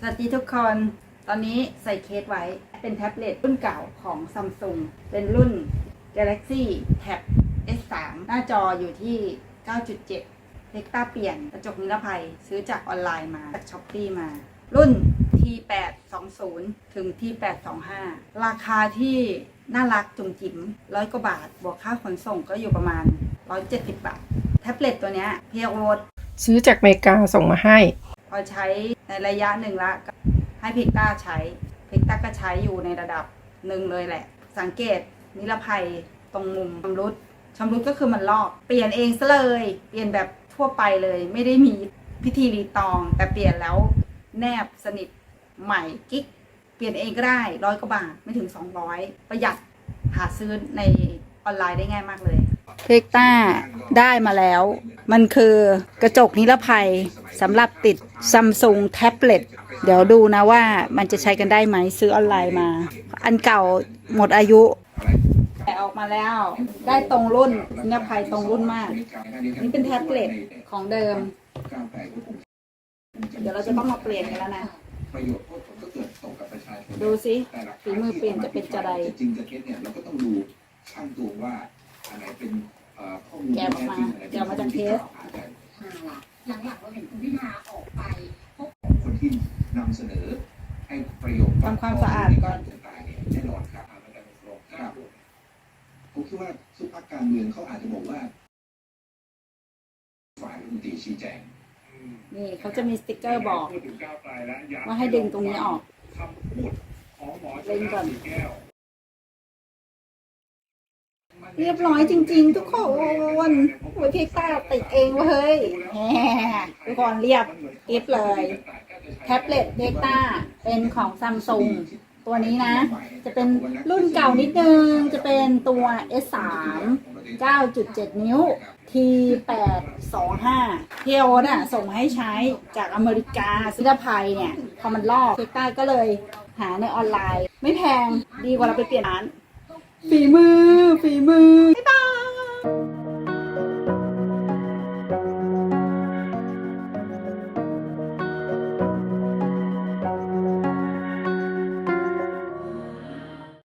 สวัสดีทุกคน ตอนนี้ใส่เคสไว้ เป็นแท็บเล็ตรุ่นเก่าของซัมซุง เป็นรุ่น Galaxy Tab S3 หน้าจออยู่ที่ 9.7เทคตาเปลี่ยน กระจกนิรภัย ซื้อจากออนไลน์มา จากช้อปปี้มา รุ่น T820 ถึง T825 ราคาที่น่ารักจุ๋มจิ๋มร้อยกว่าบาท บวกค่าขนส่งก็อยู่ประมาณ 170 บาท แท็บเล็ตตัวเนี้ยเพียโรดซื้อจากอเมริกาส่งมาให้ พอใช้ ในระยะหนึ่งละให้พิกต้าใช้พิกต้าก็ใช้อยู่ในระดับหนึ่งเลยแหละ สังเกตนิรภัยตรงมุมชำรุดชำรุดก็คือมันลอกเปลี่ยนเองซะเลย เปลี่ยนแบบทั่วไปเลย ไม่ได้มีพิธีรีตอง แต่เปลี่ยนแล้วแนบสนิทใหม่กิ๊กเปลี่ยนเองก็ได้ร้อยกว่าบาทไม่ถึง 200 ประหยัดหาซื้อในออนไลน์ได้ง่ายมากเลยเพกต้าได้มาแล้ว มันคือกระจกนิรภัย สำหรับติดซัมซุงแท็บเล็ตเดี๋ยวดูนะว่ามันจะใช้กันได้ไหมซื้อออนไลน์มา อันเก่าหมดอายุแต่ออกมาแล้ว ได้ตรงรุ่นนิรภัยตรงรุ่นมาก นี่เป็นแท็บเล็ตของเดิม เดี๋ยวเราจะต้องมาเปลี่ยนกันแล้วนะประโยชน์ผลก็เกิดตกกับประชาชนดูสิแต่หลักฐาฝีมือเปลี่ยนจะเป็นจะใดจริงจะเท็จเนี่ยเราก็ต้องดูช่างตวงว่าอันไหนเป็นเอ่อข้อมูลแกะออกมาที่ท้จริงแกะออกมาจากเทส หลังๆเราเห็นคุณพิธาออกไปของคนที่นำเสนอให้ประโยชน์ทำความสะอาดก่อนต่างๆเนี่ยแน่นอนครับครับผมคิดว่าทุกพรรคการเมืองเขาอาจจะบอกว่า ฝ่ายรัฐมนตรีชี้แจงนี่เขาจะมีสติกเกอร์บอก ว่าให้ดึงตรงนี้ออกคำพูดของหมอชเล่นก่อนสีแก้ว เรียบร้อยจริง ๆ ทุกคนโอ้ยพี่ต้าติดเองเว้ยแหมทุกคนเรียบเรียบเลย แท็บเล็ตเดต้าเป็นของซัมซุงตัวนี้นะ จะเป็นรุ่นเก่านิดนึง จะเป็นตัว S3 9.7 นิ้ว T825 เทียวน่ะส่งให้ใช้จากอเมริกาซิลภัยเนี่ย พอมันลอกเทคต้าก็เลยหาในออนไลน์ ไม่แพงดีกว่าเราไปเปลี่ยนร้านฝีมือ Boo.